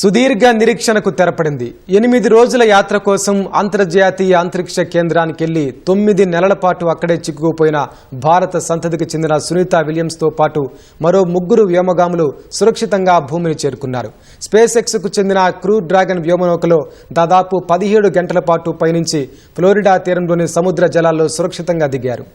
సుదీర్ఘ నిరీక్షణకు తెరపడింది. ఎనిమిది రోజుల యాత్ర కోసం అంతర్జాతీయ అంతరిక్ష కేంద్రానికి వెళ్ళి తొమ్మిది నెలల పాటు అక్కడే చిక్కుకుపోయిన భారత సంతతికి చెందిన సునీత విలియమ్స్తో పాటు మరో ముగ్గురు వ్యోమగాములు సురక్షితంగా భూమిని చేరుకున్నారు. స్పేస్ చెందిన క్రూ డ్రాగన్ వ్యోమనౌకలో దాదాపు పదిహేడు గంటల పాటు పయనించి ఫ్లోరిడా తీరంలోని సముద్ర జలాల్లో సురక్షితంగా దిగారు.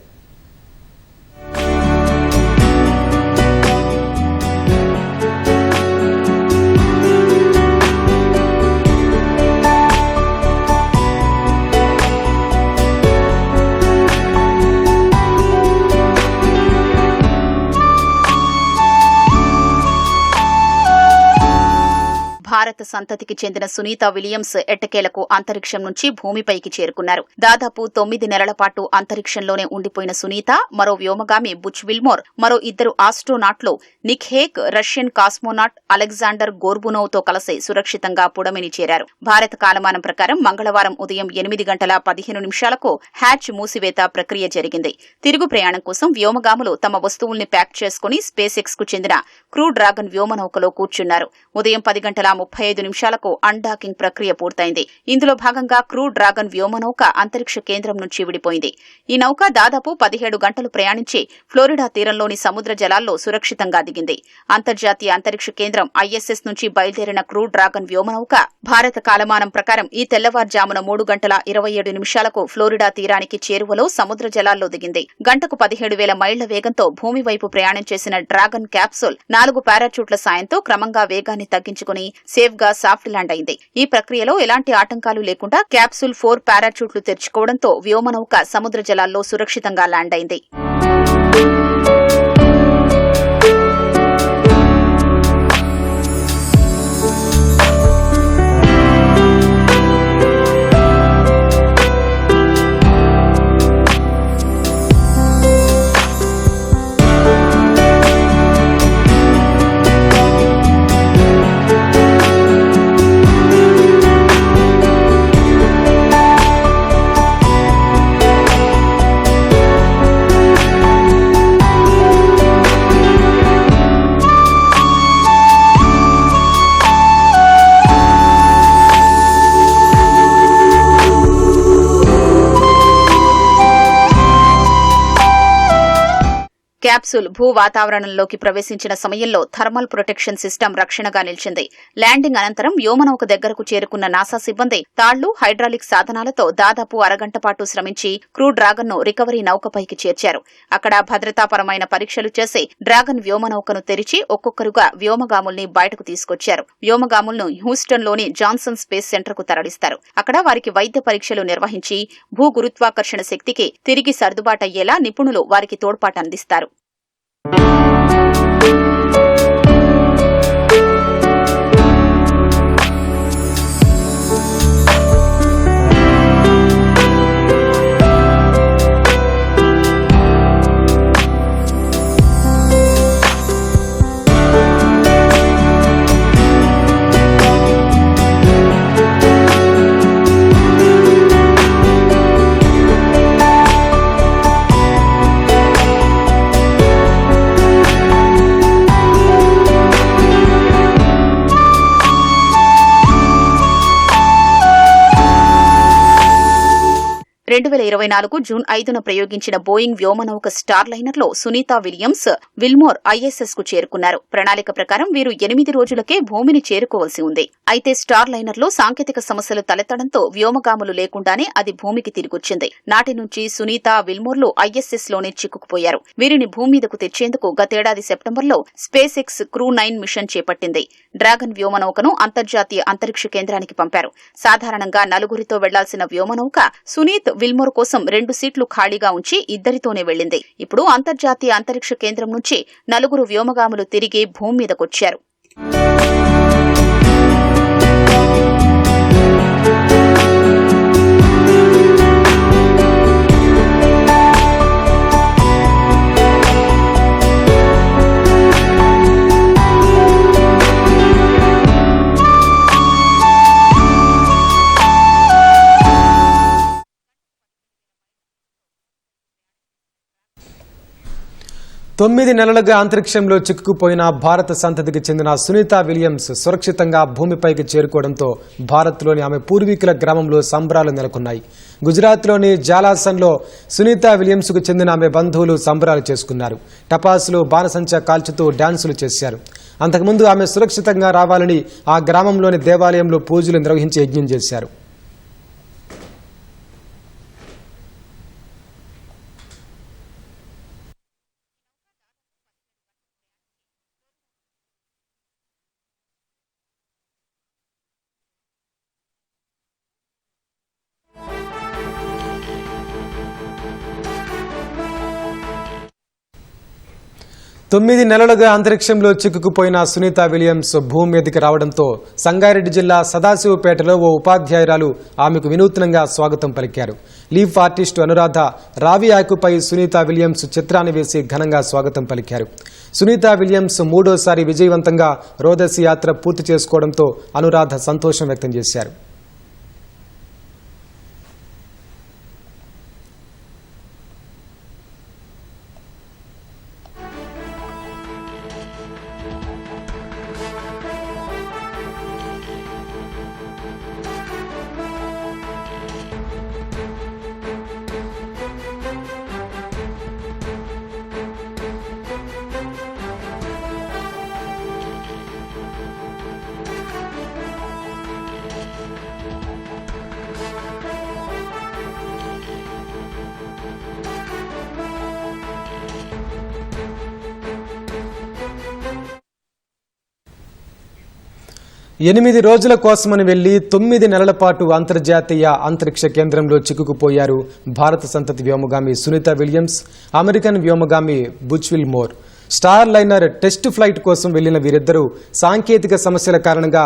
భారత సంతతికి చెందిన సునీత విలియమ్స్ ఎట్టకేలకు అంతరిక్షం నుంచి భూమిపైకి చేరుకున్నారు. దాదాపు తొమ్మిది నెలల పాటు అంతరిక్షంలోనే ఉండిపోయిన సునీత మరో వ్యోమగామి బుచ్ విల్మోర్ మరో ఇద్దరు ఆస్ట్రోనాట్లు Nick Hague Russian cosmonaut Alexander గోర్బునోవ్తో కలిసి సురక్షితంగా పుడమిని చేరారు. భారత కాలమానం ప్రకారం మంగళవారం ఉదయం ఎనిమిది గంటల పదిహేను నిమిషాలకు హ్యాచ్ మూసివేత ప్రక్రియ జరిగింది. తిరుగు ప్రయాణం కోసం వ్యోమగాములు తమ వస్తువుల్ని ప్యాక్ చేసుకుని స్పేస్ ఎక్స్కు చెందిన క్రూ డ్రాగన్ వ్యోమనౌకలో కూర్చున్నారు. ఉదయం పది గంటల ముప్పై ఐదు నిమిషాలకు అన్డాకింగ్ ప్రక్రియ పూర్తయింది. ఇందులో భాగంగా క్రూ డ్రాగన్ వ్యోమనౌక అంతరిక్ష కేంద్రం నుంచి విడిపోయింది. ఈ నౌక దాదాపు పదిహేడు గంటలు ప్రయాణించి ఫ్లోరిడా తీరంలోని సముద్ర జలాల్లో సురక్షితంగా దిగింది. అంతర్జాతీయ అంతరిక్ష కేంద్రం ఐఎస్ఎస్ నుంచి బయలుదేరిన క్రూ డ్రాగన్ వ్యోమనౌక భారత కాలమానం ప్రకారం ఈ తెల్లవారుజామున మూడు గంటల ఇరవై ఏడు నిమిషాలకు ఫ్లోరిడా తీరానికి చేరువలో సముద్ర జలాల్లో దిగింది. గంటకు పదిహేడు వేల మైళ్ళ వేగంతో భూమి వైపు ప్రయాణం చేసిన డ్రాగన్ క్యాప్సూల్ నాలుగు పారాచూట్ల సాయంతో క్రమంగా వేగాన్ని తగ్గించుకుని సేఫ్గా సాఫ్ట్ ల్యాండ్ అయింది. ఈ ప్రక్రియలో ఎలాంటి ఆటంకాలు లేకుండా క్యాప్సూల్ ఫోర్ పారాచూట్లు తెరుచుకోవడంతో వ్యోమనౌక సముద్ర జలాల్లో సురక్షితంగా ల్యాండ్ అయింది. sea క్యాప్సూల్ భూ వాతావరణంలోకి ప్రవేశించిన సమయంలో థర్మల్ ప్రొటెక్షన్ సిస్టమ్ రక్షణగా నిలిచింది. ల్యాండింగ్ అనంతరం వ్యోమనౌక దగ్గరకు చేరుకున్న నాసా సిబ్బంది తాళ్ళు హైడ్రాలిక్ సాధనాలతో దాదాపు అరగంట పాటు శ్రమించి క్రూ డ్రాగన్ను రికవరీ నౌకపైకి చేర్చారు. అక్కడ భద్రతాపరమైన పరీక్షలు చేసి డ్రాగన్ వ్యోమనౌకను తెరిచి ఒక్కొక్కరుగా వ్యోమగాముల్ని బయటకు తీసుకొచ్చారు. వ్యోమగాములను హ్యూస్టన్లోని జాన్సన్ స్పేస్ సెంటర్కు తరలిస్తారు. అక్కడ వారికి వైద్య పరీక్షలు నిర్వహించి భూ గురుత్వాకర్షణ శక్తికి తిరిగి సర్దుబాటయ్యేలా నిపుణులు వారికి తోడ్పాటు అందిస్తారు రెండు వేల ఇరవై నాలుగు జూన్ ఐదున ప్రయోగించిన బోయింగ్ వ్యోమనౌక స్టార్ లైనర్లో సునీత విలియమ్స్ విల్మోర్ ఐఎస్ఎస్కు చేరుకున్నారు. ప్రణాళిక ప్రకారం వీరు ఎనిమిది రోజులకే భూమిని చేరుకోవాల్సి ఉంది. అయితే స్టార్ లైనర్లో సాంకేతిక సమస్యలు తలెత్తడంతో వ్యోమగాములు లేకుండానే అది భూమికి తిరిగొచ్చింది. నాటి నుంచి సునీత విల్మోర్లు ఐఎస్ఎస్లోనే చిక్కుకుపోయారు. వీరిని భూమి మీదకు తెచ్చేందుకు గతేడాది సెప్టెంబర్లో SpaceX crew nine mission చేపట్టింది. డ్రాగన్ వ్యోమనౌకను అంతర్జాతీయ అంతరిక్ష కేంద్రానికి పంపారు. సాధారణంగా నలుగురితో వెళ్ళాల్సిన వ్యోమనౌక సునీత్ విల్మోర్ కోసం రెండు సీట్లు ఖాళీగా ఉంచి ఇద్దరితోనే వెళ్ళింది ఇప్పుడు అంతర్జాతీయ అంతరిక్ష కేంద్రం నుంచి నలుగురు వ్యోమగాములు తిరిగి భూమి మీదకొచ్చారు. తొమ్మిది నెలలుగా అంతరిక్షంలో చిక్కుకుపోయిన భారత సంతతికి చెందిన సునీత విలియమ్స్ సురక్షితంగా భూమిపైకి చేరుకోవడంతో భారత్లోని ఆమె పూర్వీకుల గ్రామంలో సంబరాలు నెలకొన్నాయి. గుజరాత్లోని జాలాసన్లో సునీత విలియమ్స్కు చెందిన ఆమె బంధువులు సంబరాలు చేసుకున్నారు. టపాసులు బాణసంచ కాల్చుతూ డాన్సులు చేశారు. అంతకుముందు ఆమె సురక్షితంగా రావాలని ఆ గ్రామంలోని దేవాలయంలో పూజలు నిర్వహించి యజ్ఞం చేశారు. తొమ్మిది నెలలుగా అంతరిక్షంలో చిక్కుకుపోయిన సునీత విలియమ్స్ భూమి మీదకి రావడంతో సంగారెడ్డి జిల్లా సదాశివపేటలో ఓ ఉపాధ్యాయురాలు ఆమెకు వినూత్నంగా స్వాగతం పలికారు. లీఫ్ ఆర్టిస్టు అనురాధ రావి ఆకుపై సునీత విలియమ్స్ చిత్రాన్ని వేసి ఘనంగా స్వాగతం పలికారు. సునీత విలియమ్స్ మూడోసారి విజయవంతంగా రోదసి యాత్ర పూర్తి చేసుకోవడంతో అనురాధ సంతోషం వ్యక్తం చేశారు. ఎనిమిది రోజుల కోసమని వెళ్ళి తొమ్మిది నెలల పాటు అంతర్జాతీయ అంతరిక్ష కేంద్రంలో చిక్కుకుపోయారు భారత సంతతి వ్యోమగామి Sunita Williams American వ్యోమగామి Butch Wilmore. Starliner test flight కోసం వెళ్ళిన వీరిద్దరూ సాంకేతిక సమస్యల కారణంగా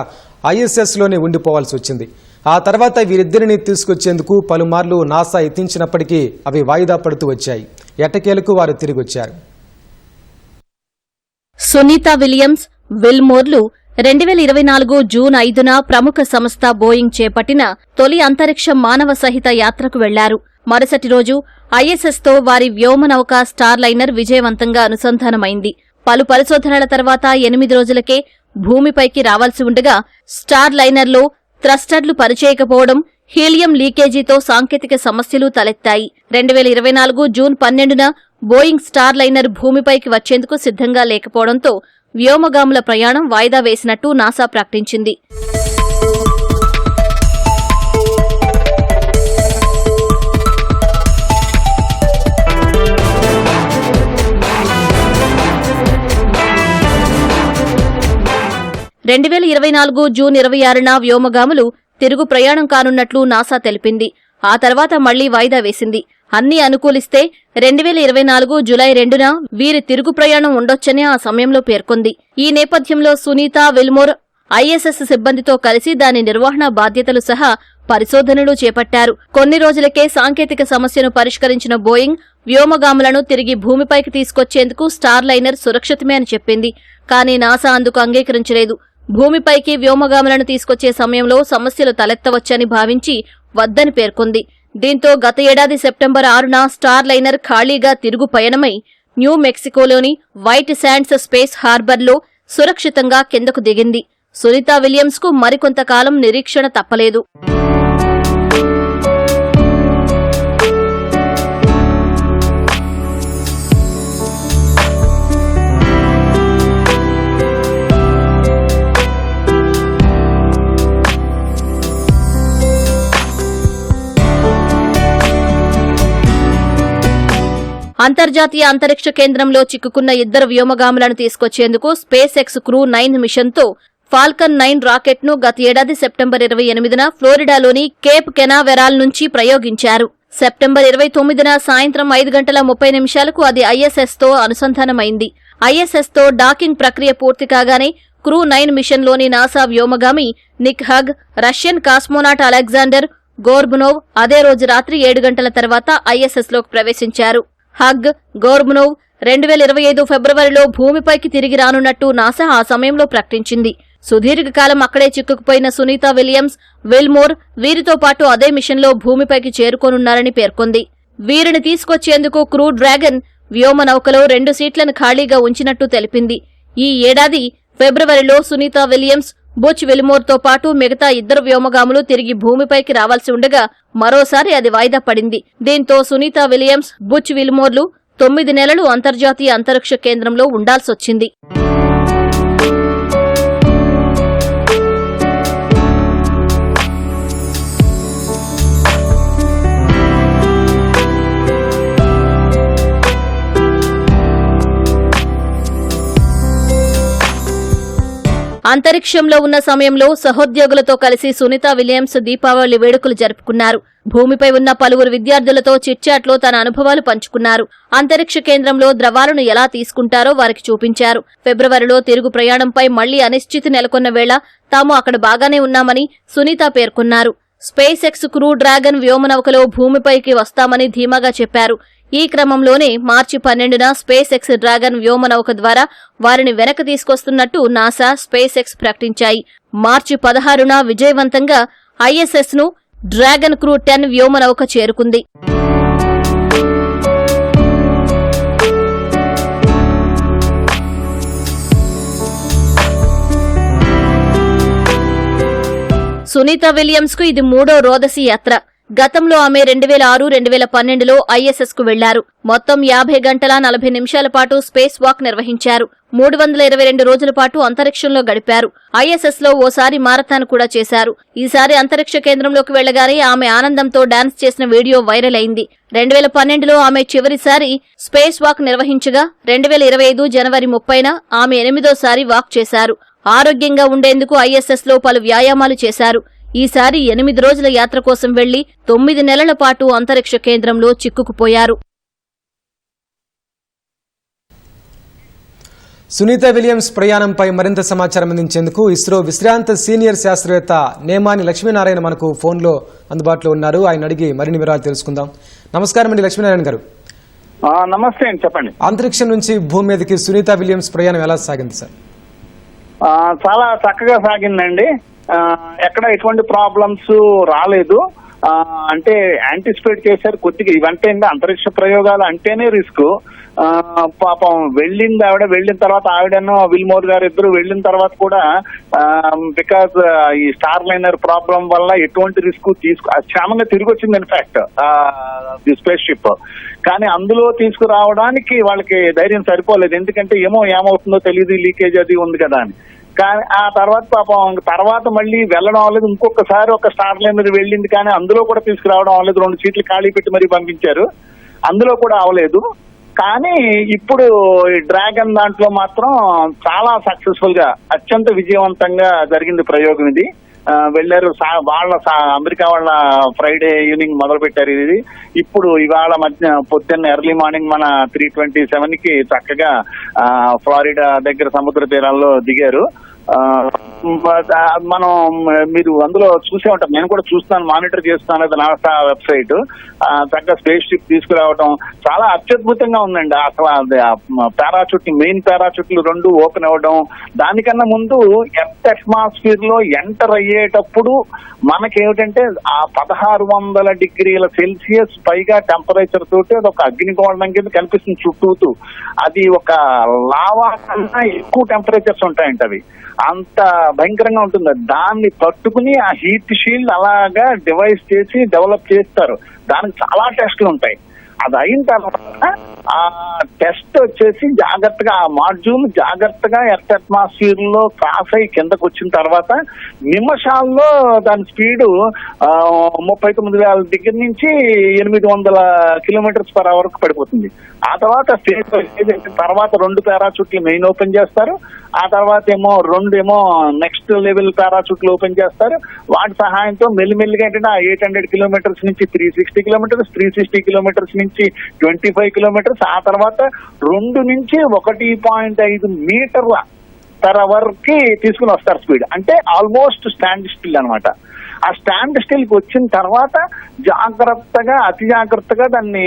ఐఎస్ఎస్లోనే ఉండిపోవాల్సి వచ్చింది. ఆ తర్వాత వీరిద్దరిని తీసుకొచ్చేందుకు పలుమార్లు నాసా ఎత్తించినప్పటికీ అవి వాయిదా పడుతూ వచ్చాయి. ఎట్టకేలకు వారు తిరిగొచ్చారు. సునీత విలియమ్స్ విల్మోర్లు రెండు వేల ఇరవై నాలుగు జూన్ ఐదున ప్రముఖ సంస్థ బోయింగ్ చేపట్టిన తొలి అంతరిక్ష మానవ సహిత యాత్రకు వెళ్ళారు. మరుసటి రోజు ఐఎస్ఎస్తో వారి వ్యోమనౌక స్టార్ లైనర్ విజయవంతంగా అనుసంధానమైంది. పలు పరిశోధనల తర్వాత ఎనిమిది రోజులకే భూమిపైకి రావాల్సి ఉండగా స్టార్ లైనర్లో థ్రస్టర్లు పనిచేయకపోవడం హీలియం లీకేజీతో సాంకేతిక సమస్యలు తలెత్తాయి. రెండు వేల ఇరవై నాలుగు జూన్ పన్నెండున బోయింగ్ స్టార్ లైనర్ భూమిపైకి వచ్చేందుకు సిద్ధంగా లేకపోవడంతో వ్యోమగాముల ప్రయాణం వాయిదా వేసినట్టు నాసా ప్రకటించింది. రెండు వేల ఇరవై నాలుగు జూన్ ఇరవై ఆరున వ్యోమగాములు తిరుగు ప్రయాణం కానున్నట్లు నాసా తెలిపింది. ఆ తర్వాత మళ్ళీ వాయిదా వేసింది. అన్ని అనుకూలిస్తే రెండు వేల ఇరవై నాలుగు జులై రెండున వీరి తిరుగు ప్రయాణం ఉండొచ్చని ఆ సమయంలో పేర్కొంది. ఈ నేపథ్యంలో సునీత విల్మోర్ ఐఎస్ఎస్ సిబ్బందితో కలిసి దాని నిర్వహణ బాధ్యతలు సహా పరిశోధనలు చేపట్టారు. కొన్ని రోజులకే సాంకేతిక సమస్యను పరిష్కరించిన బోయింగ్ వ్యోమగాములను తిరిగి భూమిపైకి తీసుకొచ్చేందుకు స్టార్ లైనర్ సురక్షితమే అని చెప్పింది. కానీ నాసా అందుకు అంగీకరించలేదు. భూమిపైకి వ్యోమగాములను తీసుకొచ్చే సమయంలో సమస్యలు తలెత్తవచ్చని భావించి వద్దని పేర్కొంది. దీంతో గత ఏడాది సెప్టెంబర్ ఆరున స్టార్ లైనర్ ఖాళీగా తిరుగు పయనమై న్యూ మెక్సికోలోని వైట్ శాండ్స్ స్పేస్ హార్బర్లో సురక్షితంగా కిందకు దిగింది. సునీత విలియమ్స్కు మరికొంతకాలం నిరీక్షణ తప్పలేదు. అంతర్జాతీయ అంతరిక్ష కేంద్రంలో చిక్కుకున్న ఇద్దరు వ్యోమగాములను తీసుకొచ్చేందుకు స్పేస్ ఎక్స్ క్రూ నైన్ మిషన్తో ఫాల్కన్ నైన్ రాకెట్ను గత ఏడాది సెప్టెంబర్ ఇరవై ఎనిమిదిన ఫ్లోరిడాలోని కేప్ కెనావెరాల్ నుంచి ప్రయోగించారు. సెప్టెంబర్ ఇరవై తొమ్మిదిన సాయంత్రం ఐదు గంటల ముప్పై నిమిషాలకు అది ఐఎస్ఎస్తో అనుసంధానమైంది. ఐఎస్ఎస్తో డాకింగ్ ప్రక్రియ పూర్తి కాగానే క్రూ నైన్ మిషన్లోని NASA వ్యోమగామి Nick Hague Russian cosmonaut Alexander Gorbunov అదే రోజు రాత్రి ఏడు గంటల తర్వాత ఐఎస్ఎస్లోకి ప్రవేశించారు. హగ్ గోర్బునోవ్ రెండు వేల ఇరవై ఐదు ఫిబ్రవరిలో భూమిపైకి తిరిగి రానున్నట్టు నాసా ఆ సమయంలో ప్రకటించింది. సుదీర్ఘకాలం అక్కడే చిక్కుకుపోయిన సునీత విలియమ్స్ విల్మోర్ వీరితో పాటు అదే మిషన్లో భూమిపైకి చేరుకోనున్నారని పేర్కొంది. వీరిని తీసుకొచ్చేందుకు క్రూ డ్రాగన్ వ్యోమ నౌకలో రెండు సీట్లను ఖాళీగా ఉంచినట్టు తెలిపింది. ఈ ఏడాది ఫిబ్రవరిలో సునీత విలియమ్స్ బుచ్ విల్మోర్తో పాటు మిగతా ఇద్దరు వ్యోమగాములు తిరిగి భూమిపైకి రావాల్సి ఉండగా మరోసారి అది వాయిదా పడింది. దీంతో సునీత విలియమ్స్ బుచ్ విల్మోర్లు తొమ్మిది నెలలు అంతర్జాతీయ అంతరిక్ష కేంద్రంలో ఉండాల్సొచ్చింది. అంతరిక్షంలో ఉన్న సమయంలో సహోద్యోగులతో కలిసి సునీత విలియమ్స్ దీపావళి వేడుకలు జరుపుకున్నారు. భూమిపై ఉన్న పలువురు విద్యార్థులతో చిట్చాట్లో తన అనుభవాలు పంచుకున్నారు. అంతరిక్ష కేంద్రంలో ద్రవాలను ఎలా తీసుకుంటారో వారికి చూపించారు. ఫిబ్రవరిలో తిరుగు ప్రయాణంపై మళ్ళీ అనిశ్చితి నెలకొన్న వేళ తాము అక్కడ బాగానే ఉన్నామని సునీత పేర్కొన్నారు. స్పేస్ ఎక్స్ క్రూ డ్రాగన్ వ్యోమనౌకలో భూమిపైకి వస్తామని ధీమాగా చెప్పారు. ఈ క్రమంలోనే మార్చి పన్నెండున స్పేస్ ఎక్స్ డ్రాగన్ వ్యోమనౌక ద్వారా వారిని వెనక తీసుకొస్తున్నట్టు నాసా స్పేస్ ఎక్స్ ప్రకటించాయి. మార్చి పదహారున విజయవంతంగా ఐఎస్ఎస్ను డ్రాగన్ క్రూ టెన్ వ్యోమనౌక చేరుకుంది. సునీత విలియమ్స్కు ఇది మూడో రోదసి యాత్ర. గతంలో ఆమె రెండు వేల ఆరు రెండు వేల పన్నెండులో ఐఎస్ఎస్కు వెళ్ళారు. మొత్తం యాభై గంటల నలభై నిమిషాల పాటు స్పేస్ వాక్ నిర్వహించారు. మూడు వందల ఇరవై రెండు రోజుల పాటు అంతరిక్షంలో గడిపారు. ఐఎస్ఎస్లో ఓసారి మారథాన్ కూడా చేశారు. ఈసారి అంతరిక్ష కేంద్రంలోకి వెళ్ళగానే ఆమె ఆనందంతో డాన్స్ చేసిన వీడియో వైరల్ అయింది. రెండు వేల పన్నెండులో ఆమె చివరిసారి స్పేస్ వాక్ నిర్వహించగా రెండు వేల ఇరవై ఐదు జనవరి ముప్పైన ఆమె ఎనిమిదోసారి వాక్ చేశారు. ఆరోగ్యంగా ఉండేందుకు ఐఎస్ఎస్లో పలు వ్యాయామాలు చేశారు. ఈసారి ఎనిమిది రోజుల యాత్ర కోసం వెళ్ళి తొమ్మిది నెలల పాటు అంతరిక్ష కేంద్రంలో చిక్కుకుపోయారు. సునీత విలియమ్స్ ప్రయాణంపై మరింత సమాచారం అందించేందుకు ఇస్రో విశ్రాంత సీనియర్ శాస్త్రవేత్త నేమాని లక్ష్మీనారాయణ మనకు ఫోన్లో అందుబాటులో ఉన్నారు. ఆయన అడిగి మరిన్ని వివరాలు తెలుసుకుందాం. నమస్కారం అండి లక్ష్మీనారాయణ గారు. ఆ, నమస్తే చెప్పండి. అంతరిక్షం నుంచి భూమి మీదకి సునీత విలియమ్స్ ప్రయాణం ఎలా సాగింది సార్? చాలా చక్కగా సాగిందండి. ఎక్కడ ఎటువంటి ప్రాబ్లమ్స్ రాలేదు. అంటే యాంటిసిపేట్ చేశారు కొద్దిగా. ఇవంటే ఇంకా అంతరిక్ష ప్రయోగాలు అంటేనే రిస్క్ పాపం వెళ్ళింది ఆవిడ వెళ్ళిన తర్వాత ఆవిడను విల్మోర్ గారు ఇద్దరు వెళ్ళిన తర్వాత కూడా బికాజ్ ఈ స్టార్ లైనర్ ప్రాబ్లం వల్ల ఎటువంటి రిస్క్ తీసుకు క్షేమంగా తిరిగి వచ్చింది ఇన్ఫాక్ట్ ది స్పేస్ షిప్ కానీ అందులో తీసుకురావడానికి వాళ్ళకి ధైర్యం సరిపోలేదు. ఎందుకంటే ఏమో ఏమవుతుందో తెలియదు లీకేజ్ అది ఉంది కదా అని. కానీ ఆ తర్వాత పాపం తర్వాత మళ్ళీ వెళ్ళడం అవ్వలేదు. ఇంకొకసారి ఒక స్టార్ లైనర్ వెళ్ళింది కానీ అందులో కూడా తీసుకురావడం అవ్వలేదు. రెండు సీట్లు ఖాళీ పెట్టి మరీ పంపించారు. అందులో కూడా అవలేదు కానీ ఇప్పుడు ఈ డ్రాగన్ దాంట్లో మాత్రం చాలా సక్సెస్ఫుల్గా అత్యంత విజయవంతంగా జరిగింది ప్రయోగం ఇది. వెళ్ళారు. సా- వాళ్ళ అమెరికా వాళ్ళ ఫ్రైడే ఈవినింగ్ మొదలు పెట్టారు ఇది. ఇప్పుడు ఇవాళ మధ్య పొద్దున్న ఎర్లీ మార్నింగ్ మన త్రీ ట్వంటీ సెవెన్కి చక్కగా ఫ్లారిడా దగ్గర సముద్ర తీరాల్లో దిగారు. మనం మీరు అందులో చూసే ఉంటాం. నేను కూడా చూస్తాను మానిటర్ చేస్తాను అది నాసా వెబ్సైట్. తగ్గ స్పేస్ షిప్ తీసుకురావడం చాలా అత్యద్భుతంగా ఉందండి. అసలు పారాచూట్ మెయిన్ పారాచూట్లు రెండు ఓపెన్ అవ్వడం. దానికన్నా ముందు ఎర్త్ అట్మాస్ఫియర్లో ఎంటర్ అయ్యేటప్పుడు మనకేమిటంటే ఆ పదహారు వందల డిగ్రీల సెల్సియస్ పైగా టెంపరేచర్ తోటి అది ఒక అగ్నిగోళం కింద కనిపిస్తుంది చుట్టూతూ. అది ఒక లావా కన్నా ఎక్కువ టెంపరేచర్స్ ఉంటాయంట అవి అంత భయంకరంగా ఉంటుంది. దాన్ని తట్టుకుని ఆ హీట్ షీల్డ్ అలాగా డివైస్ చేసి డెవలప్ చేస్తారు. దానికి చాలా టెస్ట్లు ఉంటాయి. అది అయిన తర్వాత ఆ టెస్ట్ వచ్చేసి జాగ్రత్తగా ఆ మాడ్యూల్ జాగ్రత్తగా ఎర్త్ అట్మాస్ఫియర్లో క్రాస్ అయ్యి కిందకు వచ్చిన తర్వాత నిమిషాల్లో దాని స్పీడ్ ముప్పై తొమ్మిది వేల దగ్గర నుంచి ఎనిమిది వందల కిలోమీటర్స్ పర్ అవర్కు పడిపోతుంది. ఆ తర్వాత స్టేజ్ తర్వాత రెండు పారాచూట్లు మెయిన్ ఓపెన్ చేస్తారు. ఆ తర్వాత ఏమో రెండు ఏమో నెక్స్ట్ లెవెల్ పారాచూట్లు ఓపెన్ చేస్తారు. వాటి సహాయంతో మెల్లిమెల్లిగా ఏంటంటే ఆ ఎయిట్ హండ్రెడ్ కిలోమీటర్స్ నుంచి three sixty kilometres three sixty kilometres నుంచి ట్వంటీ ఫైవ్ కిలోమీటర్స్ ఆ తర్వాత రెండు నుంచి ఒకటి పాయింట్ ఐదు మీటర్ల పర్ అవర్కి తీసుకుని వస్తారు స్పీడ్ అంటే ఆల్మోస్ట్ స్టాండ్ స్టిల్ అనమాట ఆ స్టాండ్ స్టిల్కి వచ్చిన తర్వాత జాగ్రత్తగా అతి జాగ్రత్తగా దాన్ని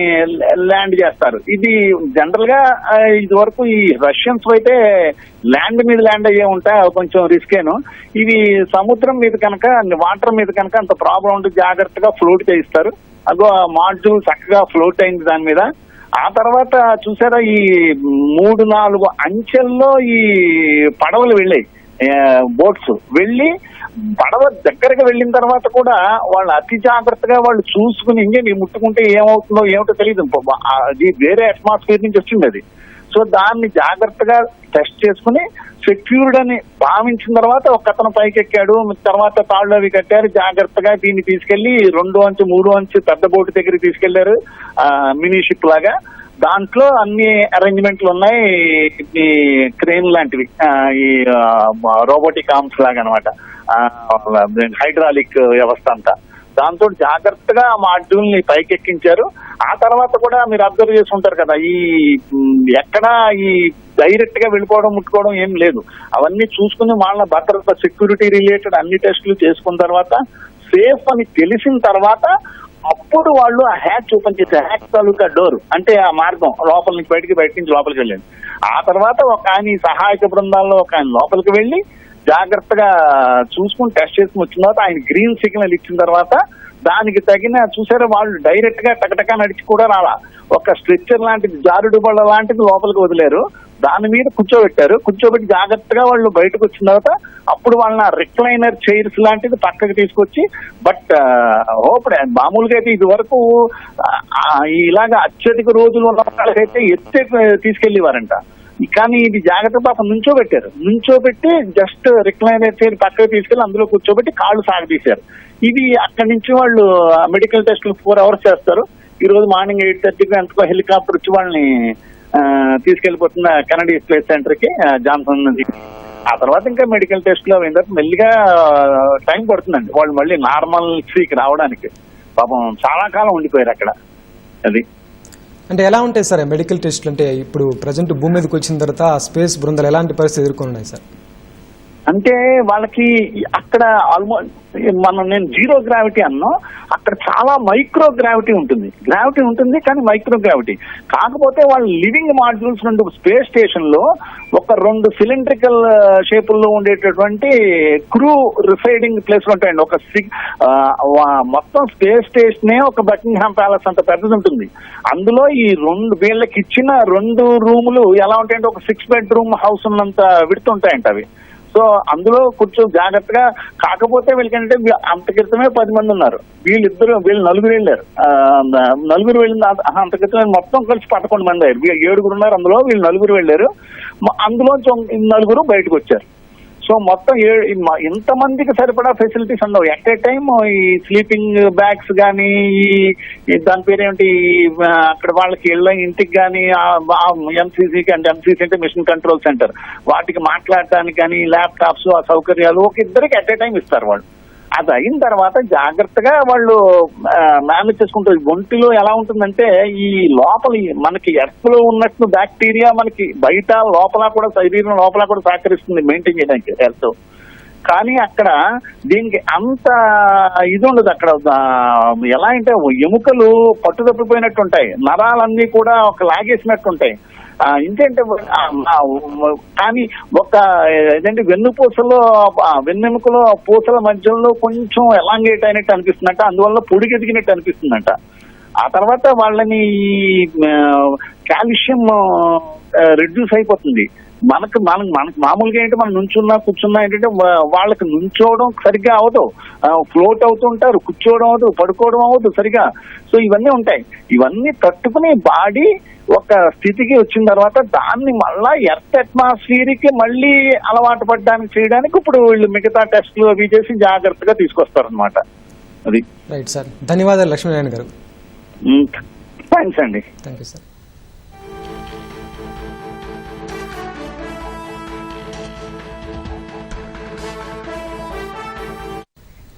ల్యాండ్ చేస్తారు. ఇది జనరల్గా ఇది వరకు ఈ రష్యన్స్ అయితే ల్యాండ్ మీద ల్యాండ్ అయ్యే ఉంటాయి అవి కొంచెం రిస్కేను ఇవి సముద్రం మీద కనుక వాటర్ మీద కనుక అంత ప్రాబ్లం ఉంటే జాగ్రత్తగా ఫ్లోట్ చేయిస్తారు. అగో మాడ్యూల్ చక్కగా ఫ్లోట్ అయింది దాని మీద. ఆ తర్వాత చూసారా ఈ మూడు నాలుగు అంచెల్లో ఈ పడవలు వెళ్ళాయి. బోట్స్ వెళ్ళి పడవ దగ్గరకు వెళ్ళిన తర్వాత కూడా వాళ్ళు అతి జాగ్రత్తగా వాళ్ళు చూసుకుని ఇంజన్ ముట్టుకుంటే ఏమవుతుందో ఏమిటో తెలియదు అది వేరే అట్మాస్ఫియర్ నుంచి వచ్చింది అది. సో దాన్ని జాగ్రత్తగా టెస్ట్ చేసుకుని సెక్యూర్డ్ అని భావించిన తర్వాత ఒక అతను పైకి ఎక్కాడు తర్వాత తాళ్ళు అవి కట్టారు. జాగ్రత్తగా దీన్ని తీసుకెళ్ళి రెండు అంచు మూడో అంచు పెద్ద బోటు దగ్గరికి తీసుకెళ్ళారు మినీ షిప్ లాగా. దాంట్లో అన్ని అరేంజ్మెంట్లు ఉన్నాయి. ఈ క్రేన్ లాంటివి. ఈ రోబోటిక్ ఆర్మ్స్ లాగా అనమాట హైడ్రాలిక్ వ్యవస్థ అంతా. దాంతో జాగ్రత్తగా ఆ మాడ్యూల్ని పైకెక్కించారు. ఆ తర్వాత కూడా మీరు అబ్జర్వ్ చేసి ఉంటారు కదా ఈ ఎక్కడా ఈ డైరెక్ట్గా వెళ్ళిపోవడం ముట్టుకోవడం ఏం లేదు. అవన్నీ చూసుకుని వాళ్ళ భద్రత సెక్యూరిటీ రిలేటెడ్ అన్ని టెస్టులు చేసుకున్న తర్వాత సేఫ్ అని తెలిసిన తర్వాత అప్పుడు వాళ్ళు ఆ హ్యాచ్ ఓపెన్ చేసే హ్యాచ్ తాలూకా డోర్ అంటే ఆ మార్గం లోపల నుంచి బయటికి బయట నుంచి లోపలికి వెళ్ళింది. ఆ తర్వాత ఒక ఆయన ఈ సహాయక బృందాల్లో ఒక ఆయన లోపలికి వెళ్ళి జాగ్రత్తగా చూసుకుని టెస్ట్ చేసుకుని వచ్చిన తర్వాత ఆయన గ్రీన్ సిగ్నల్ ఇచ్చిన తర్వాత దానికి తగిన చూసారా వాళ్ళు డైరెక్ట్గా టకటకా నడిచి కూడా రాలా. ఒక స్ట్రెచ్చర్ లాంటిది జారుడు బళ్ళ లాంటిది లోపలికి వదిలేరు. దాని మీద కూర్చోబెట్టారు. కూర్చోబెట్టి జాగ్రత్తగా వాళ్ళు బయటకు వచ్చిన తర్వాత అప్పుడు వాళ్ళని రిక్లైనర్ చైర్స్ లాంటిది పక్కకి తీసుకొచ్చి బట్ హోప్ మామూలుగా అయితే ఇది వరకు ఇలాగా అత్యధిక రోజులు ఉన్న వాళ్ళకైతే ఎత్తే తీసుకెళ్ళేవారంట కానీ ఇది జాగ్రత్త పాపం నుంచోబెట్టారు నుంచోబెట్టి జస్ట్ రిక్లైనర్ చైర్ పక్కకు తీసుకెళ్ళి అందులో కూర్చోబెట్టి కాళ్ళు సాగదీశారు. ఇది అక్కడి నుంచి వాళ్ళు మెడికల్ టెస్టులు ఫోర్ అవర్స్ చేస్తారు. ఈ రోజు మార్నింగ్ ఎయిట్ థర్టీకి ఎంతకో హెలికాప్టర్ వచ్చి వాళ్ళని తీసుకెళ్ళిపోతున్న కెనడీ స్పేస్ సెంటర్కి జాన్సన్ నుంచి ఆ తర్వాత ఇంకా మెడికల్ టెస్ట్లో అయిన తర్వాత మెల్లిగా టైం పడుతుందండి. వాళ్ళు మళ్ళీ నార్మల్కి రావడానికి. పాపం చాలా కాలం ఉండిపోయారు అక్కడ. అది. అంటే ఎలా ఉంటాయి సార్ మెడికల్ టెస్ట్లు అంటే ఇప్పుడు ప్రజెంట్ భూమి మీదకి వచ్చిన తర్వాత ఆ స్పేస్ బృందాలు ఎలాంటి పరిస్థితి ఎదుర్కొన్నాయి సార్? అంటే వాళ్ళకి అక్కడ ఆల్మోస్ట్ మనం నేను జీరో గ్రావిటీ అన్నా అక్కడ చాలా మైక్రో గ్రావిటీ ఉంటుంది. గ్రావిటీ ఉంటుంది కానీ మైక్రో గ్రావిటీ కాకపోతే వాళ్ళు లివింగ్ మాడ్యూల్స్ రెండు స్పేస్ స్టేషన్లో ఒక రెండు సిలిండ్రికల్ షేపుల్లో uh, ఉండేటటువంటి క్రూ రిసైడింగ్ ప్లేస్ ఉంటాయండి. ఒక మొత్తం స్పేస్ స్టేషనే ఒక బకింగ్హామ్ ప్యాలెస్ అంత పెద్దది ఉంటుంది. అందులో ఈ రెండు వీళ్ళకి ఇచ్చిన రెండు రూములు ఎలా ఉంటాయంటే ఒక సిక్స్ బెడ్రూమ్ హౌస్ ఉన్నంత విడుతుంటాయంట అవి. సో అందులో కొంచెం జాగ్రత్తగా కాకపోతే వీళ్ళకంటే అంత క్రితమే పది మంది ఉన్నారు. వీళ్ళిద్దరు వీళ్ళు నలుగురు వెళ్ళారు. నలుగురు వెళ్ళిన అంత- క్రితం క్రితమే మొత్తం కలిసి పదకొండు మంది అయ్యారు. ఏడుగురు ఉన్నారు అందులో వీళ్ళు నలుగురు వెళ్ళారు. అందులో అందులోంచి నలుగురు బయటకు వచ్చారు. సో మొత్తం ఏ- మ- ఇంతమందికి సరిపడా ఫెసిలిటీస్ ఉండవు. ఎట్ ఏ టైం ఈ స్లీపింగ్ బ్యాగ్స్ కానీ ఈ దాని పేరేంటి ఈ, అక్కడ వాళ్ళకి ఇళ్ళ ఇంటికి కానీ ఎంసీసీకి అంటే ఎంసీసీ అంటే మిషన్ కంట్రోల్ సెంటర్ వాటికి మాట్లాడటానికి కానీ ల్యాప్టాప్స్ ఆ సౌకర్యాలు ఒక ఇద్దరికి ఎట్ ఏ టైం ఇస్తారు వాళ్ళు. అది అయిన తర్వాత జాగ్రత్తగా వాళ్ళు మేనేజ్ చేసుకుంటారు ఒంటిలో ఎలా ఉంటుందంటే ఈ లోపల మనకి ఎర్త్లో ఉన్నట్టు బ్యాక్టీరియా మనకి బయట లోపల కూడా శరీరం లోపల కూడా సహకరిస్తుంది మెయింటైన్ చేయడానికి హెల్త్ కానీ అక్కడ దీనికి అంత ఇది ఉండదు అక్కడ. ఎలా అంటే ఎముకలు పట్టు తప్పిపోయినట్టు ఉంటాయి. నరాలన్నీ కూడా ఒక లాగేసినట్టు ఉంటాయి. ఇంకేంటే? కానీ ఒక ఏదంటే వెన్నుపూసలో ఆ, వెన్నెముకలో పూసల మధ్యలో కొంచెం ఎలాంగేట్ అయినట్టు అనిపిస్తుందంట. అందువల్ల పొడిగెదిగినట్టు అనిపిస్తుందంట. ఆ తర్వాత వాళ్ళని కాల్షియం రిడ్యూస్ అయిపోతుంది. మనకు మనకు మనకు మామూలుగా ఏంటి మనం నుంచున్నా కూర్చున్నా ఏంటంటే వాళ్ళకి నుంచోవడం సరిగ్గా అవదు. ఫ్లోట్ అవుతుంటారు కూర్చోవడం అవదు పడుకోవడం అవదు సరిగా. సో ఇవన్నీ ఉంటాయి. ఇవన్నీ తట్టుకుని బాడీ ఒక స్థితికి వచ్చిన తర్వాత దాన్ని మళ్ళా ఎర్త్ అట్మాస్ఫియర్కి మళ్ళీ అలవాటు పడడానికి చేయడానికి ఇప్పుడు వీళ్ళు మిగతా టెస్ట్లు అవి చేసి జాగ్రత్తగా తీసుకొస్తారు అనమాట అది. Right sir. ధన్యవాదాలు లక్ష్మీనారాయణ గారు. థ్యాంక్స్ అండి. Thank you sir.